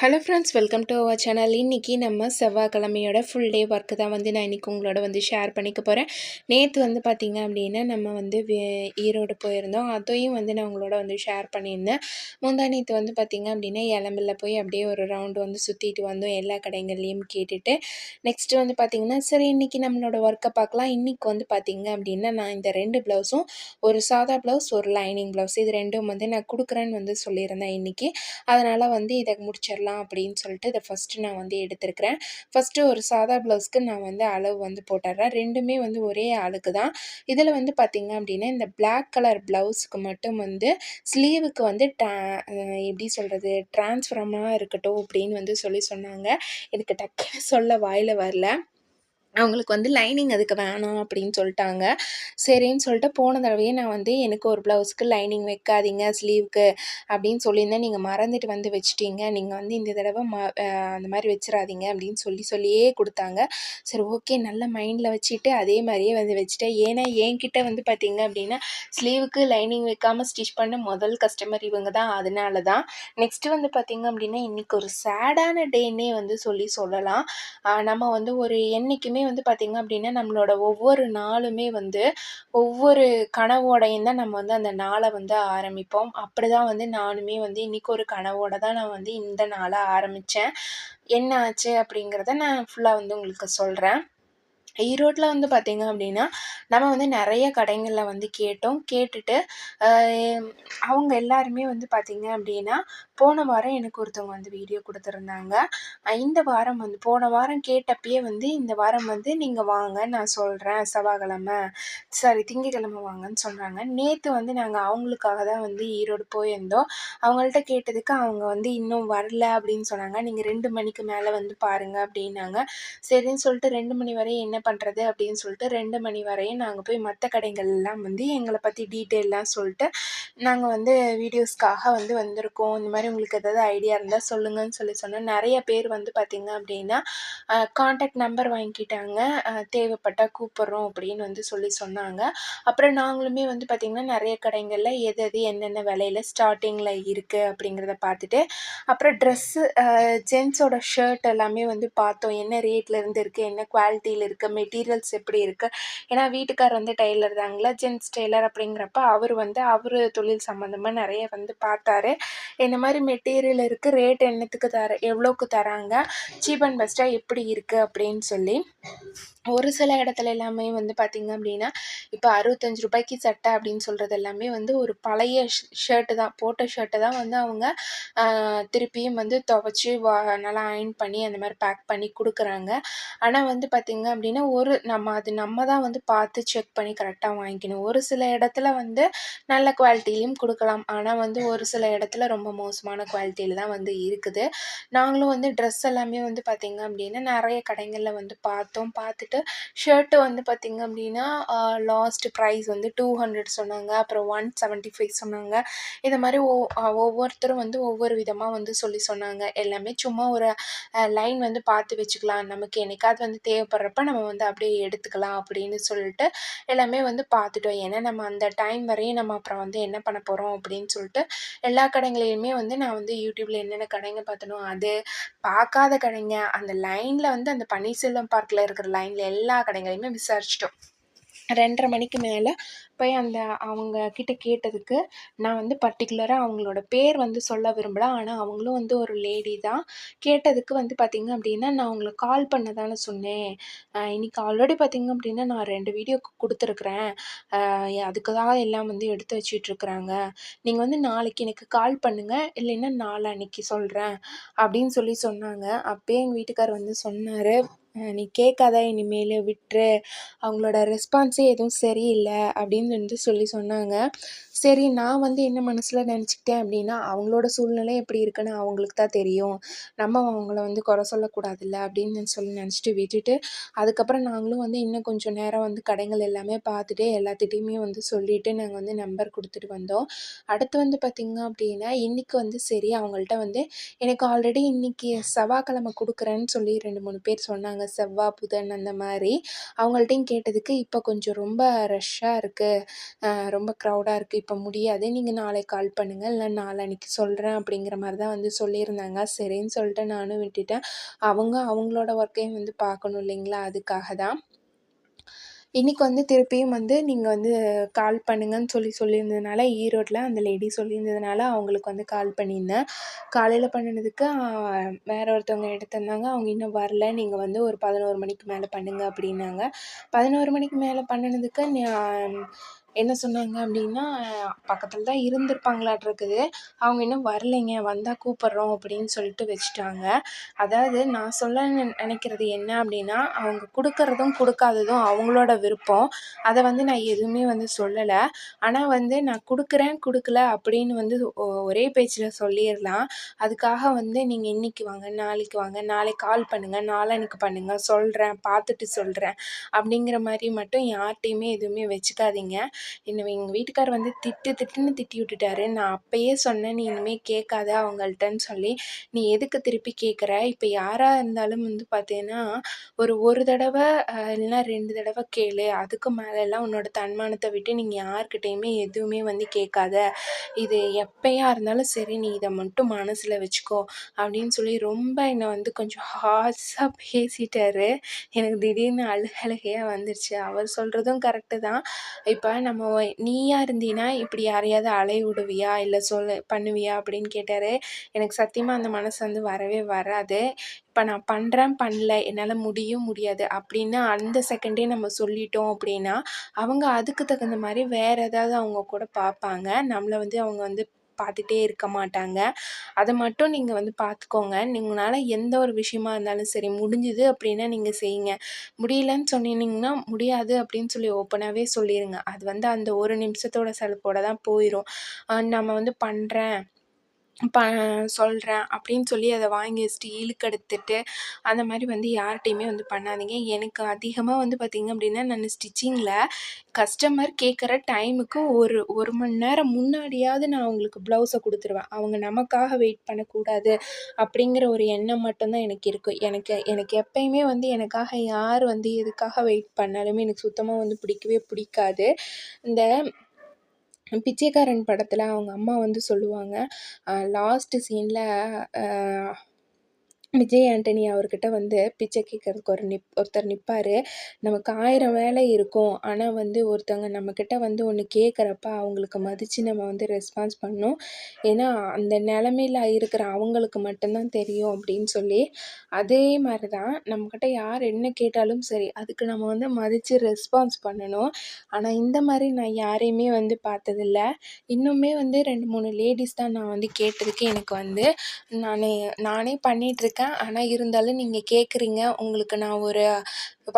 Hello friends welcome to our channel இன்றைக்கி நம்ம செவ்வாய்க்கிழமையோட full day work தான் வந்து நான் இன்றைக்கி உங்களோட வந்து ஷேர் பண்ணிக்க போகிறேன் நேற்று வந்து பார்த்திங்க அப்படின்னா நம்ம வந்து ஈரோடு போயிருந்தோம். அதையும் வந்து நான் உங்களோட வந்து ஷேர் பண்ணியிருந்தேன். முந்தா நேற்று வந்து பார்த்திங்க அப்படின்னா இளம்பில் போய் அப்படியே ஒரு ரவுண்டு வந்து சுற்றிட்டு வந்தோம். எல்லா கடைகள்லேயும் கேட்டுட்டு. நெக்ஸ்ட்டு வந்து பார்த்திங்கன்னா சரி இன்றைக்கி நம்மளோட ஒர்க்கை பார்க்கலாம். இன்றைக்கி வந்து பார்த்திங்க அப்படின்னா நான் இந்த ரெண்டு ப்ளவுஸும் ஒரு சாதா ப்ளவுஸ் ஒரு லைனிங் ப்ளவுஸ் இது ரெண்டும் வந்து நான் கொடுக்குறேன்னு வந்து சொல்லியிருந்தேன் இன்றைக்கி அதனால் வந்து இதை முடிச்சிடலாம். போடலாம் அப்படின்னு சொல்லிட்டு இதை ஃபஸ்ட்டு நான் வந்து எடுத்துருக்கிறேன். ஃபஸ்ட்டு ஒரு சாதா ப்ளவுஸ்க்கு நான் வந்து அளவு வந்து போட்டுடுறேன். ரெண்டுமே வந்து ஒரே ஆளுக்கு தான். இதில் வந்து பார்த்திங்க அப்படின்னா இந்த பிளாக் கலர் ப்ளவுஸுக்கு மட்டும் வந்து ஸ்லீவுக்கு வந்து டா எப்படி சொல்கிறது டிரான்ஸ்ஃபார்மாக இருக்கட்டும் அப்படின்னு வந்து சொல்லி சொன்னாங்க. எனக்கு டக்குன்னு சொல்ல வாயில் வரல. அவங்களுக்கு வந்து லைனிங் அதுக்கு வேணாம் அப்படின்னு சொல்லிட்டாங்க. சரின்னு சொல்லிட்டு போன தடவையே நான் வந்து எனக்கு ஒரு ப்ளவுஸ்க்கு லைனிங் வைக்காதீங்க ஸ்லீவுக்கு அப்படின்னு சொல்லியிருந்தேன். நீங்கள் மறந்துட்டு வந்து வச்சுட்டீங்க. நீங்கள் வந்து இந்த தடவை ம அந்த மாதிரி வச்சிடாதீங்க அப்படின்னு சொல்லி சொல்லியே கொடுத்தாங்க. சரி ஓகே. நல்ல மைண்டில் வச்சுட்டு அதே மாதிரியே வந்து வச்சுட்டேன். ஏன்னா என்கிட்ட வந்து பார்த்தீங்க அப்படின்னா ஸ்லீவுக்கு லைனிங் வைக்காமல் ஸ்டிச் பண்ண முதல் கஸ்டமர் இவங்க தான். அதனால தான் நெக்ஸ்ட்டு வந்து பார்த்திங்க அப்படின்னா இன்றைக்கி ஒரு சேடான டேன்னே வந்து சொல்லி சொல்லலாம். நம்ம வந்து ஒரு என்றைக்குமே எல்லாமே வந்து பார்த்திங்க அப்படின்னா நம்மளோட ஒவ்வொரு நாளுமே வந்து ஒவ்வொரு கனவோடையும் தான் நம்ம வந்து அந்த நாளை வந்து ஆரம்பிப்போம். அப்படி தான் வந்து நானுமே வந்து இன்றைக்கி ஒரு கனவோட தான் நான் வந்து இந்த நாளை ஆரம்பித்தேன் என்ன ஆச்சு அப்படிங்கிறத நான் ஃபுல்லாக வந்து உங்களுக்கு சொல்கிறேன் ஈரோட்டில் வந்து பார்த்திங்க அப்படின்னா நம்ம வந்து நிறைய கடைங்களில் வந்து கேட்டோம். கேட்டுட்டு அவங்க எல்லாருமே வந்து பார்த்திங்க அப்படின்னா போன வாரம் எனக்கு ஒருத்தவங்க வந்து வீடியோ கொடுத்துருந்தாங்க. இந்த வாரம் வந்து போன வாரம் கேட்டப்பயே வந்து இந்த வாரம் வந்து நீங்கள் வாங்க நான் சொல்கிறேன் செவ்வாய்க்கிழமை சாரி திங்கக்கிழமை வாங்கன்னு சொல்கிறாங்க நேற்று வந்து நாங்கள் அவங்களுக்காக தான் வந்து ஈரோடு போயிருந்தோம். அவங்கள்ட்ட கேட்டதுக்கு அவங்க வந்து இன்னும் வரல அப்படின்னு சொன்னாங்க. நீங்கள் ரெண்டு மணிக்கு மேலே வந்து பாருங்கள் அப்படின்னாங்க சரின்னு சொல்லிட்டு ரெண்டு மணி வரை என்ன பண்ணுறது அப்படின்னு சொல்லிட்டு ரெண்டு மணி வரையும் நாங்கள் போய் மற்ற கடைகள்லாம் வந்து எங்களை பற்றி டீட்டெயிலெலாம் சொல்லிட்டு நாங்கள் வந்து வீடியோஸ்க்காக வந்து வந்திருக்கோம். இந்த மாதிரி உங்களுக்கு ஏதாவது ஐடியா இருந்தால் சொல்லுங்கன்னு சொல்லி சொன்னோம். நிறைய பேர் வந்து பார்த்திங்க அப்படின்னா காண்டாக்ட் நம்பர் வாங்கிக்கிட்டாங்க. தேவைப்பட்டால் கூப்பிட்றோம் அப்படின்னு வந்து சொல்லி சொன்னாங்க. அப்புறம் நாங்களுமே வந்து பார்த்திங்கன்னா நிறைய கடைகளில் எது எது என்னென்ன விலையில் ஸ்டார்டிங்கில் இருக்குது அப்படிங்கிறத பார்த்துட்டு அப்புறம் ட்ரெஸ்ஸு ஜென்ஸோட ஷர்ட் எல்லாமே வந்து பார்த்தோம். என்ன ரேட்டில் இருந்து இருக்குது என்ன குவாலிட்டியில் இருக்குது மெட்டீரியல்ஸ் எப்படி இருக்குது ஏன்னா வீட்டுக்கார் வந்து டெய்லர் தாங்களா ஜென்ஸ் டெய்லர் அப்படிங்கிறப்ப அவர் வந்து அவர் தொழில் சம்மந்தமாக நிறைய வந்து பார்த்தாரு. இந்த மாதிரி மெட்டீரியல் இருக்குது ரேட் என்னத்துக்கு தர எவ்வளோக்கு தராங்க சீப் அண்ட் பெஸ்ட்டாக எப்படி இருக்குது அப்படின்னு சொல்லி ஒரு சில இடத்துல எல்லாமே வந்து பார்த்திங்க அப்படின்னா இப்போ அறுபத்தஞ்சு ரூபாய்க்கு சட்டை அப்படின்னு சொல்கிறது எல்லாமே வந்து ஒரு பழைய ஷர்ட்டு தான் போட்ட ஷர்ட்டை தான் வந்து அவங்க திருப்பியும் வந்து துவச்சி வா நல்லா அயன் பண்ணி அந்த மாதிரி பேக் பண்ணி கொடுக்குறாங்க. ஆனால் வந்து பார்த்திங்க அப்படின்னா ஒரு நம்ம அது நம்ம தான் வந்து பார்த்து செக் பண்ணி கரெக்டாக வாங்கிக்கணும். ஒரு சில இடத்துல வந்து நல்ல குவாலிட்டிலையும் கொடுக்கலாம். ஆனால் வந்து ஒரு சில இடத்துல ரொம்ப மோசமான குவாலிட்டியில் தான் வந்து இருக்குது. நாங்களும் வந்து ட்ரெஸ் எல்லாமே வந்து பார்த்திங்க அப்படின்னா நிறைய கடைகளில் வந்து பார்த்தோம். பார்த்துட்டு ஷர்ட்டு வந்து பார்த்திங்க அப்படின்னா லாஸ்ட் ப்ரைஸ் வந்து டூ ஹண்ட்ரட் சொன்னாங்க. அப்புறம் ஒன் செவன்ட்டி ஃபைவ் சொன்னாங்க. இந்த மாதிரி ஒ ஒவ்வொருத்தரும் வந்து ஒவ்வொரு விதமாக வந்து சொல்லி சொன்னாங்க. எல்லாமே சும்மா ஒரு லைன் வந்து பார்த்து வச்சுக்கலாம். நமக்கு என்னைக்காவது வந்து தேவைப்படுறப்ப நம்ம வந்து அப்படியே எடுத்துக்கலாம் அப்படின்னு சொல்லிட்டு எல்லாமே வந்து பார்த்துட்டோம். ஏன்னா நம்ம அந்த டைம் வரையும் நம்ம அப்புறம் வந்து என்ன பண்ண போகிறோம் அப்படின்னு சொல்லிட்டு எல்லா கடைங்களையுமே வந்து நான் வந்து யூடியூப்பில் என்னென்ன கடைங்க பார்த்தனோ அது பார்க்காத கடைங்க அந்த லைனில் வந்து அந்த பன்னீர்செல்வம் பார்க்கில் இருக்கிற லைனில் எல்லா கடைங்களையுமே விசாரிச்சிட்டோம். ரெண்டரை மணிக்கு மேலே போய் அந்த அவங்க கிட்ட கேட்டதுக்கு நான் வந்து பர்டிகுலராக அவங்களோட பேர் வந்து சொல்ல விரும்பல. ஆனால் அவங்களும் வந்து ஒரு லேடி தான். கேட்டதுக்கு வந்து பார்த்திங்க அப்படின்னா நான் அவங்கள கால் பண்ண தானே சொன்னேன் இன்றைக்கி ஆல்ரெடி பார்த்திங்க அப்படின்னா நான் ரெண்டு வீடியோ கொடுத்துருக்குறேன். அதுக்கு தான் எல்லாம் வந்து எடுத்து வச்சிட்ருக்குறாங்க நீங்கள் வந்து நாளைக்கு எனக்கு கால் பண்ணுங்கள் இல்லைன்னா நாளான்னைக்கு சொல்கிறேன் அப்படின்னு சொல்லி சொன்னாங்க. அப்போயே எங்கள் வீட்டுக்கார் வந்து சொன்னார். நீ கேட்காத இனிமேல் விட்டுரு அவங்களோட ரெஸ்பான்ஸே எதுவும் சரியில்லை அப்படின்னு வந்து சொல்லி சொன்னாங்க. சரி நான் வந்து என்ன மனசில் நினச்சிக்கிட்டேன் அப்படின்னா அவங்களோட சூழ்நிலை எப்படி இருக்குன்னு அவங்களுக்கு தான் தெரியும். நம்ம அவங்கள வந்து குறை சொல்லக்கூடாதுல்ல அப்படின்னு சொல்லி நினச்சிட்டு விட்டுட்டு அதுக்கப்புறம் நாங்களும் வந்து இன்னும் கொஞ்சம் நேரம் வந்து கடைகள் எல்லாமே பார்த்துட்டு எல்லாத்திட்டையுமே வந்து சொல்லிவிட்டு நாங்கள் வந்து நம்பர் கொடுத்துட்டு வந்தோம். அடுத்து வந்து பார்த்திங்க அப்படின்னா இன்றைக்கி வந்து சரி அவங்கள்ட்ட வந்து எனக்கு ஆல்ரெடி இன்றைக்கி செவ்வாய்க்கிழமை கொடுக்குறேன்னு சொல்லி ரெண்டு மூணு பேர் சொன்னாங்க. செவ்வாய் புதன் அந்த மாதிரி. அவங்கள்ட்டையும் கேட்டதுக்கு இப்போ கொஞ்சம் ரொம்ப ரஷ்ஷாக இருக்குது ரொம்ப க்ரௌடாக இருக்குது இப்போ முடியாது. நீங்கள் நாளைக்கு கால் பண்ணுங்கள் இல்லை நாளன்னைக்கு சொல்கிறேன் அப்படிங்கிற மாதிரி தான் வந்து சொல்லியிருந்தாங்க. சரின்னு சொல்லிட்டு நானும் விட்டுட்டேன். அவங்க அவங்களோட ஒர்க்கையும் வந்து பார்க்கணும் இல்லைங்களா? அதுக்காக தான். இன்றைக்கி வந்து திருப்பியும் வந்து நீங்கள் வந்து கால் பண்ணுங்கன்னு சொல்லி சொல்லியிருந்ததுனால ஈரோட்டில் அந்த லேடி சொல்லியிருந்ததுனால அவங்களுக்கு வந்து கால் பண்ணியிருந்தேன். காலையில் பண்ணினதுக்கு வேற ஒருத்தவங்க எடுத்திருந்தாங்க. அவங்க இன்னும் வரல. நீங்கள் வந்து ஒரு பதினோரு மணிக்கு மேலே பண்ணுங்கள் அப்படின்னாங்க. பதினோரு மணிக்கு மேலே பண்ணினதுக்கு என்ன சொன்னாங்க அப்படின்னா பக்கத்தில் தான் இருந்திருப்பாங்களாட்ருக்குது அவங்க இன்னும் வரலைங்க வந்தால் கூப்பிட்றோம் அப்படின்னு சொல்லிட்டு வச்சுட்டாங்க. அதாவது நான் சொல்ல நினைக்கிறது என்ன அப்படின்னா அவங்க கொடுக்கறதும் கொடுக்காததும் அவங்களோட விருப்பம். அதை வந்து நான் எதுவுமே வந்து சொல்லலை. ஆனால் வந்து நான் கொடுக்குறேன் கொடுக்கல அப்படின்னு வந்து ஒரே பேச்சில் சொல்லிடலாம் அதுக்காக வந்து நீங்கள் இன்றைக்கி வாங்க நாளைக்கு வாங்க நாளைக்கு கால் பண்ணுங்கள் நாளான்னைக்கு பண்ணுங்கள் சொல்கிறேன் பார்த்துட்டு சொல்கிறேன் அப்படிங்கிற மாதிரி மட்டும் யார்கிட்டையுமே எதுவுமே வச்சுக்காதீங்க. என்னை எங்கள் வீட்டுக்கார் வந்து திட்டு திட்டுன்னு திட்டி விட்டுட்டாரு. நான் அப்போயே சொன்னேன் நீ இனிமேல் கேட்காத அவங்கள்ட்டன்னு சொல்லி. நீ எதுக்கு திருப்பி கேட்குற? இப்போ யாராக இருந்தாலும் வந்து பார்த்தீங்கன்னா ஒரு ஒரு தடவை இல்லைன்னா ரெண்டு தடவை கேளு. அதுக்கு மேலெல்லாம் உன்னோட தன்மானத்தை விட்டு நீங்கள் யார்கிட்டேயுமே எதுவுமே வந்து கேட்காத. இது எப்போயா இருந்தாலும் சரி நீ இதை மட்டும் மனசில் வச்சுக்கோ. அப்படின்னு சொல்லி ரொம்ப என்னை வந்து கொஞ்சம் ஹார்ஸாக பேசிட்டாரு. எனக்கு திடீர்னு அழுகழுகையாக வந்துருச்சு. அவர் சொல்கிறதும் கரெக்டு தான். இப்போ நம்ம நீயா இருந்தீன்னா இப்படி யாரையாவது அலைய விடுவியா? இல்லை சொல்ல பண்ணுவியா? அப்படின்னு கேட்டார். எனக்கு சத்தியமாக அந்த மனசு வந்து வரவே வராது. இப்போ நான் பண்ணுறேன் பண்ணல என்னால் முடியும் முடியாது. அப்படின்னு அந்த செகண்டே நம்ம சொல்லிட்டோம் அப்படின்னா அவங்க அதுக்கு தகுந்த மாதிரி வேறு ஏதாவது அவங்க கூட பார்ப்பாங்க. நம்மளை வந்து அவங்க வந்து பார்த்துட்டே இருக்க மாட்டாங்க. அதை மட்டும் நீங்கள் வந்து பார்த்துக்கோங்க. உங்களால் எந்த ஒரு விஷயமா இருந்தாலும் சரி முடிஞ்சுது அப்படின்னா நீங்கள் செய்யுங்க. முடியலன்னு சொன்னீங்கன்னா முடியாது அப்படின்னு சொல்லி ஓப்பனாகவே சொல்லிடுங்க அது வந்து அந்த ஒரு நிமிஷத்தோட செலப்போட தான் போயிடும் நம்ம வந்து பண்ணுறேன் ப சொல்கிறேன் அப்படின்னு சொல்லி அதை வாங்கி வச்சுட்டு இழுக்கெடுத்துட்டு அந்த மாதிரி வந்து யார்கிட்டையுமே வந்து பண்ணாதீங்க. எனக்கு அதிகமாக வந்து பார்த்திங்க அப்படின்னா நான் ஸ்டிச்சிங்கில் கஸ்டமர் கேட்குற டைமுக்கு ஒரு ஒரு மணி நேரம் முன்னாடியாவது நான் அவங்களுக்கு ப்ளவுஸை கொடுத்துருவேன். அவங்க நமக்காக வெயிட் பண்ணக்கூடாது அப்படிங்கிற ஒரு எண்ணம் மட்டும்தான் எனக்கு இருக்குது எனக்கு எனக்கு எப்பயுமே வந்து எனக்காக யார் வந்து எதுக்காக வெயிட் பண்ணாலுமே எனக்கு சுத்தமாக வந்து பிடிக்கவே பிடிக்காது. இந்த பிச்சைக்காரன் படத்தில் அவங்க அம்மா வந்து சொல்லுவாங்க லாஸ்ட்டு சீனில் விஜய் ஆண்டனி அவர்கிட்ட வந்து பிச்சை கேட்கறதுக்கு ஒரு நிப் ஒருத்தர் நிற்பார் நமக்கு ஆயிரம் வேலை இருக்கும். ஆனால் வந்து ஒருத்தவங்க நம்மக்கிட்ட வந்து ஒன்று கேட்குறப்ப அவங்களுக்கு மதித்து நம்ம வந்து ரெஸ்பான்ஸ் பண்ணணும் ஏன்னா அந்த நிலமையில இருக்கிற அவங்களுக்கு மட்டும்தான் தெரியும் அப்படின்னு சொல்லி அதே மாதிரி தான் நம்மக்கிட்ட யார் என்ன கேட்டாலும் சரி அதுக்கு நம்ம வந்து மதித்து ரெஸ்பான்ஸ் பண்ணணும். ஆனால் இந்த மாதிரி நான் யாரையுமே வந்து பார்த்ததில்ல. இன்னுமே வந்து ரெண்டு மூணு லேடிஸ் தான் நான் வந்து கேட்டிருக்கேன் எனக்கு வந்து நான் நானே பண்ணிகிட்ருக்கேன் இருக்கேன் ஆனால் இருந்தாலும் நீங்கள் கேட்குறீங்க உங்களுக்கு நான் ஒரு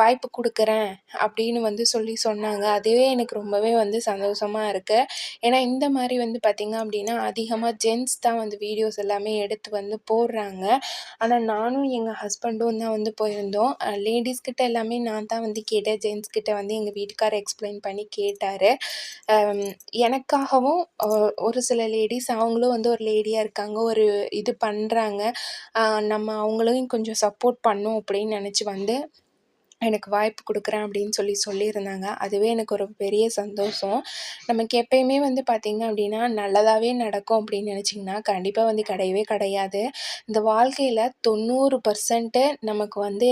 வாய்ப்பு கொடுக்குறேன் அப்படின்னு வந்து சொல்லி சொன்னாங்க. அதுவே எனக்கு ரொம்பவே வந்து சந்தோஷமாக இருக்குது ஏன்னா இந்த மாதிரி வந்து பார்த்திங்க அப்படின்னா அதிகமாக ஜென்ஸ் தான் வந்து வீடியோஸ் எல்லாமே எடுத்து வந்து போடுறாங்க. ஆனால் நானும் எங்கள் ஹஸ்பண்டும் தான் வந்து போயிருந்தோம். லேடிஸ் கிட்ட எல்லாமே நான் தான் வந்து கேட்டேன். ஜென்ஸ் கிட்ட வந்து எங்கள் வீட்டுக்காரர் எக்ஸ்பிளைன் பண்ணி கேட்டார். எனக்காகவும் ஒரு சில லேடிஸ் அவங்களும் வந்து ஒரு லேடியாக இருக்காங்க. ஒரு இது பண்ணுறாங்க நம்ம அவங்களையும் கொஞ்சம் சப்போர்ட் பண்ணும் அப்படின்னு நினச்சி வந்து எனக்கு வாய்ப்பு கொடுக்குறேன் அப்படின்னு சொல்லி சொல்லியிருந்தாங்க. அதுவே எனக்கு ஒரு பெரிய சந்தோஷம். நமக்கு எப்பயுமே வந்து பார்த்திங்க அப்படின்னா நல்லதாகவே நடக்கும் அப்படின்னு நினச்சிங்கன்னா கண்டிப்பாக வந்து கிடையவே கிடையாது. இந்த வாழ்க்கையில் தொண்ணூறு பர்சன்ட்டு நமக்கு வந்து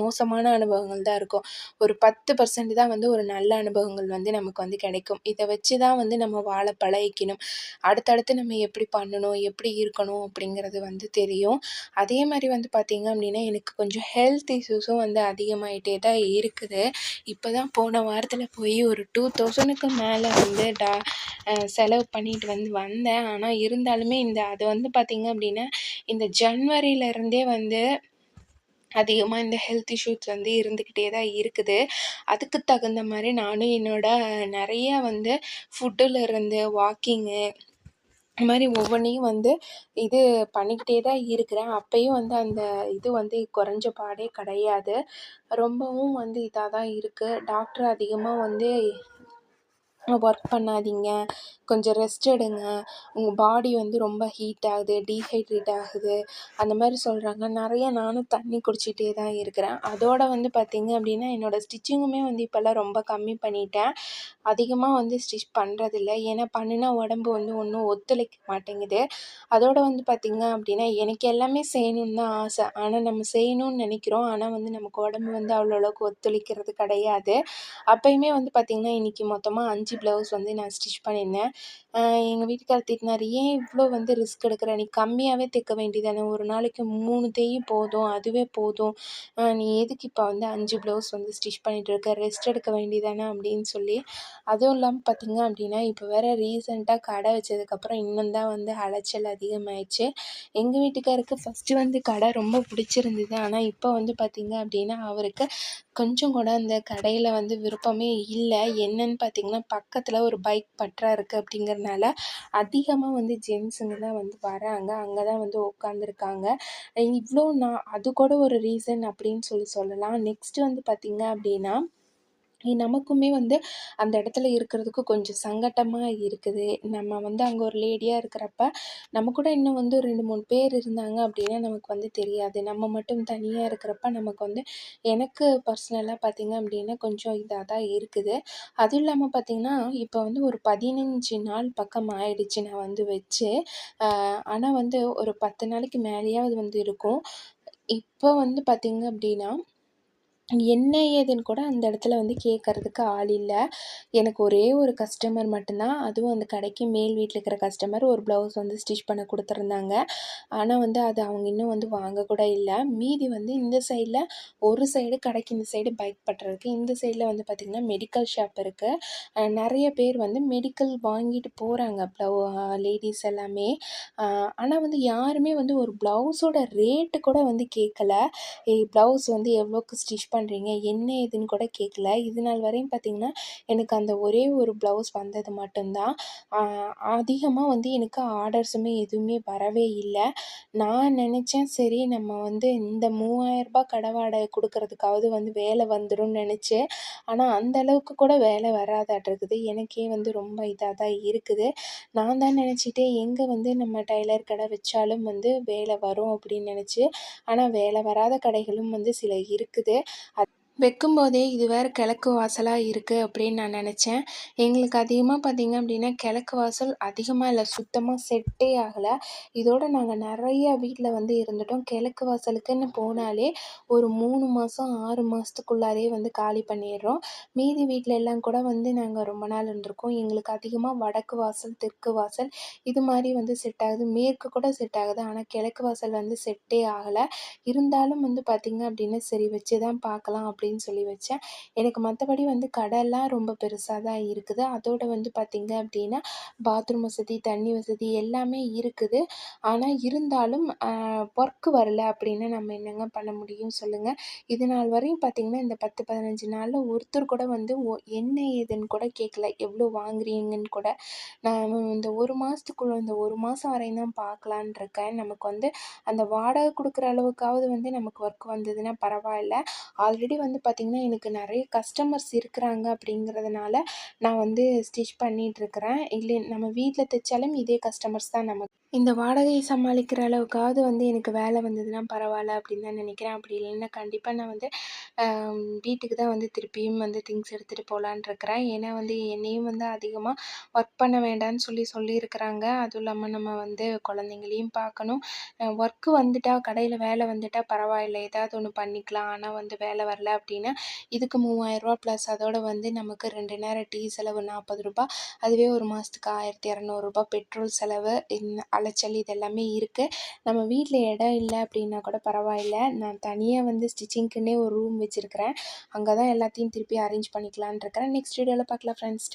மோசமான அனுபவங்கள் தான் இருக்கும். ஒரு பத்து பர்சன்ட் தான் வந்து ஒரு நல்ல அனுபவங்கள் வந்து நமக்கு வந்து கிடைக்கும். இதை வச்சு தான் வந்து நம்ம வாழ பழகிக்கணும். அடுத்தடுத்து நம்ம எப்படி பண்ணணும் எப்படி இருக்கணும் அப்படிங்கிறது வந்து தெரியும். அதே மாதிரி வந்து பார்த்திங்க அப்படின்னா எனக்கு கொஞ்சம் ஹெல்த் இஷ்யூஸும் வந்து அதிகமாகிட்டே தான் இருக்குது. இப்போ தான் போன வாரத்தில் போய் ஒரு டூ தௌசண்ட்க்கு மேலே வந்து டா செலவு பண்ணிட்டு வந்து வந்தேன். ஆனால் இருந்தாலுமே இந்த அது வந்து பார்த்திங்க அப்படின்னா இந்த ஜன்வரியிலேருந்தே வந்து அதிகமாக இந்த ஹெல்த் இஷ்யூஸ் வந்து இருந்துக்கிட்டே தான் இருக்குது. அதுக்கு தகுந்த மாதிரி நானும் என்னோடய நிறைய வந்து ஃபுட்டுலேருந்து வாக்கிங்கு இது மாதிரி ஒவ்வொன்றையும் வந்து இது பண்ணிக்கிட்டே தான் இருக்கிறேன். அப்பயும் வந்து அந்த இது வந்து குறைஞ்ச பாடே கிடையாது. ரொம்பவும் வந்து இதாக தான் இருக்குது டாக்டர் அதிகமாக வந்து ஒர்க் பண்ணாதீங்க. கொஞ்சம் ரெஸ்ட் எடுங்க. உங்கள் பாடி வந்து ரொம்ப ஹீட் ஆகுது டீஹைட்ரேட் ஆகுது. அந்த மாதிரி சொல்கிறாங்க நிறைய நானும் தண்ணி குடிச்சிகிட்டே தான் இருக்கிறேன். அதோடு வந்து பார்த்திங்க அப்படின்னா என்னோடய ஸ்டிச்சிங்குமே வந்து இப்போல்லாம் ரொம்ப கம்மி பண்ணிட்டேன். அதிகமாக வந்து ஸ்டிச் பண்ணுறதில்ல ஏன்னா பண்ணினா உடம்பு வந்து ஒன்றும் ஒத்துழைக்க மாட்டேங்குது. அதோடு வந்து பார்த்திங்க அப்படின்னா எனக்கு எல்லாமே செய்யணுன்னு தான் ஆசை. ஆனால் நம்ம செய்யணும்னு நினைக்கிறோம். ஆனால் வந்து நமக்கு உடம்பு வந்து அவ்வளோ அளவுக்கு ஒத்துழைக்கிறது கிடையாது. அப்போயுமே வந்து பார்த்திங்கன்னா இன்றைக்கி மொத்தமாக அஞ்சு ப்ளவுஸ் வந்து நான் ஸ்டிச் பண்ணியிருந்தேன். எங்கள் வீட்டுக்காரர் திட்டினார் ஏன் இவ்வளோ வந்து ரிஸ்க் எடுக்கிற? நீ கம்மியாகவே தைக்க வேண்டியதானே ஒரு நாளைக்கு மூணு தையும் போதும் அதுவே போதும். நீ எதுக்கு இப்போ வந்து அஞ்சு ப்ளவுஸ் வந்து ஸ்டிச் பண்ணிகிட்ருக்க ரெஸ்ட் எடுக்க வேண்டியதானே அப்படின்னு சொல்லி அதுவும் இல்லாமல் பார்த்திங்க அப்படின்னா இப்போ வேறு ரீசெண்டாக கடை வச்சதுக்கப்புறம் இன்னும் தான் வந்து அலைச்சல் அதிகமாகிடுச்சு எங்கள் வீட்டுக்காருக்கு ஃபஸ்ட்டு வந்து கடை ரொம்ப பிடிச்சிருந்தது. ஆனால் இப்போ வந்து பார்த்திங்க அப்படின்னா அவருக்கு கொஞ்சம் கூட அந்த கடையில் வந்து விருப்பமே இல்லை. என்னென்னு பார்த்திங்கன்னா பக்கத்தில் ஒரு பைக் பற்றா இருக்குது அப்படிங்கிறனால அதிகமாக வந்து ஜென்ஸுங்க தான் வந்து வராங்க. அங்கே தான் வந்து உட்காந்துருக்காங்க இவ்வளோ நான் அது கூட ஒரு ரீசன் அப்படின்னு சொல்லி சொல்லலாம். நெக்ஸ்ட்டு வந்து பார்த்திங்க அப்படின்னா நமக்குமே வந்து அந்த இடத்துல இருக்கிறதுக்கு கொஞ்சம் சங்கட்டமாக இருக்குது. நம்ம வந்து அங்கே ஒரு லேடியாக இருக்கிறப்ப நம்ம கூட இன்னும் வந்து ரெண்டு மூணு பேர் இருந்தாங்க அப்படின்னா நமக்கு வந்து தெரியாது. நம்ம மட்டும் தனியாக இருக்கிறப்ப நமக்கு வந்து எனக்கு பர்சனலாக பார்த்திங்க அப்படின்னா கொஞ்சம் இதாக தான் இருக்குது. அதுவும் இல்லாமல் பார்த்திங்கன்னா இப்போ வந்து ஒரு பதினஞ்சு நாள் பக்கம் ஆயிடுச்சு நான் வந்து வச்சு. ஆனால் வந்து ஒரு பத்து நாளைக்கு மேலேயாவது வந்து இருக்கும். இப்போ வந்து பார்த்திங்க அப்படின்னா என்ன ஏதுன்னு கூட அந்த இடத்துல வந்து கேட்கறதுக்கு ஆள் இல்லை. எனக்கு ஒரே ஒரு கஸ்டமர் மட்டும்தான். அதுவும் அந்த கடைக்கு மேல் வீட்டில் இருக்கிற கஸ்டமர் ஒரு ப்ளவுஸ் வந்து ஸ்டிச் பண்ண கொடுத்துருந்தாங்க. ஆனால் வந்து அது அவங்க இன்னும் வந்து வாங்க கூட இல்லை. மீதி வந்து இந்த சைடில் ஒரு சைடு கடைக்கு இந்த சைடு பைக் பட்டுறதுக்கு இந்த சைடில் வந்து பார்த்திங்கன்னா மெடிக்கல் ஷாப் இருக்குது நிறைய பேர் வந்து மெடிக்கல் வாங்கிட்டு போகிறாங்க ப்ளவு லேடிஸ் எல்லாமே. ஆனால் வந்து யாருமே வந்து ஒரு ப்ளவுஸோட ரேட்டு கூட வந்து கேட்கல ப்ளவுஸ் வந்து எவ்வளோக்கு ஸ்டிச் பண்ண பண்ணுறீங்க என்ன ஏதுன்னு கூட கேட்கல இது நாள் வரையும் பார்த்திங்கன்னா எனக்கு அந்த ஒரே ஒரு ப்ளவுஸ் வந்தது மட்டும்தான். அதிகமாக வந்து எனக்கு ஆர்டர்ஸுமே எதுவுமே வரவே இல்லை. நான் நினச்சேன் சரி நம்ம வந்து இந்த மூவாயிரரூபா கடை வாடகை கொடுக்கறதுக்காவது வந்து வேலை வந்துடும்னு நினச்சேன். ஆனால் அந்த அளவுக்கு கூட வேலை வராதாட்டிருக்குது எனக்கே வந்து ரொம்ப இதாக தான் இருக்குது. நான் தான் நினச்சிட்டே எங்கே வந்து நம்ம டைலர் கடை வச்சாலும் வந்து வேலை வரும் அப்படின்னு நினச்சி. ஆனால் வேலை வராத கடைகளும் வந்து சில இருக்குது. ಅದು வைக்கும்போதே இது வேறு கிழக்கு வாசலாக இருக்குது அப்படின்னு நான் நினச்சேன். எங்களுக்கு அதிகமாக பார்த்திங்க அப்படின்னா கிழக்கு வாசல் அதிகமாக இல்லை சுத்தமாக செட்டே ஆகலை. இதோடு நாங்கள் நிறையா வீட்டில் வந்து இருந்துட்டோம். கிழக்கு வாசலுக்குன்னு போனாலே ஒரு மூணு மாதம் ஆறு மாதத்துக்குள்ளாரே வந்து காலி பண்ணிடுறோம். மீதி வீட்டில் எல்லாம் கூட வந்து நாங்கள் ரொம்ப நாள் இருந்திருக்கோம். எங்களுக்கு அதிகமாக வடக்கு வாசல் தெற்கு வாசல் இது மாதிரி வந்து செட் ஆகுது. மேற்கு கூட செட் ஆகுது. ஆனால் கிழக்கு வாசல் வந்து செட்டே ஆகலை. இருந்தாலும் வந்து பார்த்திங்க அப்படின்னா சரி வச்சு தான் பார்க்கலாம் அப்படின்னு சொல்லி வச்சேன். எனக்கு மற்றபடி வந்து கடைலாம் ரொம்ப பெருசாக தான் இருக்குது. அதோடு வந்து பார்த்திங்க அப்படின்னா பாத்ரூம் வசதி தண்ணி வசதி எல்லாமே இருக்குது. ஆனால் இருந்தாலும் ஒர்க்கு வரல அப்படின்னு நம்ம என்னங்க பண்ண முடியும் சொல்லுங்கள் இது நாள் வரையும் பார்த்திங்கன்னா இந்த பத்து பதினஞ்சு நாளில் ஒருத்தர் கூட வந்து ஓ என்ன ஏதுன்னு கூட கேட்கல எவ்வளோ வாங்குறீங்கன்னு கூட. நான் இந்த ஒரு மாதத்துக்குள்ள இந்த ஒரு மாதம் வரையும் தான் பார்க்கலான் இருக்கேன் நமக்கு வந்து அந்த வாடகை கொடுக்குற அளவுக்காவது வந்து நமக்கு ஒர்க் வந்ததுன்னா பரவாயில்ல. ஆல்ரெடி வந்து பார்த்திங்கன்னா எனக்கு நிறைய கஸ்டமர்ஸ் இருக்கிறாங்க அப்படிங்கிறதுனால நான் வந்து ஸ்டிச் பண்ணிகிட்ருக்குறேன் இல்லை நம்ம வீட்டில் தைச்சாலும் இதே கஸ்டமர்ஸ் தான் நமக்கு இந்த வாடகையை சமாளிக்கிற அளவுக்காவது வந்து எனக்கு வேலை வந்ததுன்னா பரவாயில்ல அப்படின்னு தான் நினைக்கிறேன். அப்படி இல்லைன்னா கண்டிப்பாக நான் வந்து வீட்டுக்கு தான் வந்து திருப்பியும் வந்து திங்ஸ் எடுத்துகிட்டு போகலான் இருக்கிறேன். ஏன்னா வந்து என்னையும் வந்து அதிகமாக ஒர்க் பண்ண வேண்டாம்னு சொல்லி சொல்லியிருக்கிறாங்க. அதுவும் இல்லாமல் நம்ம வந்து குழந்தைங்களையும் பார்க்கணும். ஒர்க்கு வந்துட்டால் கடையில் வேலை வந்துட்டால் பரவாயில்ல. ஏதாவது ஒன்று பண்ணிக்கலாம். ஆனால் வந்து வேலை வரல அப்படின்னா இதுக்கு மூவாயிரரூபா ப்ளஸ் அதோட வந்து நமக்கு ரெண்டு நேரம் டீ செலவு நாற்பது ரூபா அதுவே ஒரு மாதத்துக்கு ஆயிரத்தி இரநூறுபா பெட்ரோல் செலவு. அலைச்சல் இது எல்லாமே இருக்குது நம்ம வீட்டில் இடம் இல்லை அப்படின்னா கூட பரவாயில்ல. நான் தனியாக வந்து ஸ்டிச்சிங்க்குன்னே ஒரு ரூம் வச்சுருக்கிறேன். அங்கே தான் எல்லாத்தையும் திருப்பி அரேஞ்ச் பண்ணிக்கலான் இருக்கிறேன். நெக்ஸ்ட் வீடியோவில் பார்க்கலாம் ஃப்ரெண்ட்ஸ்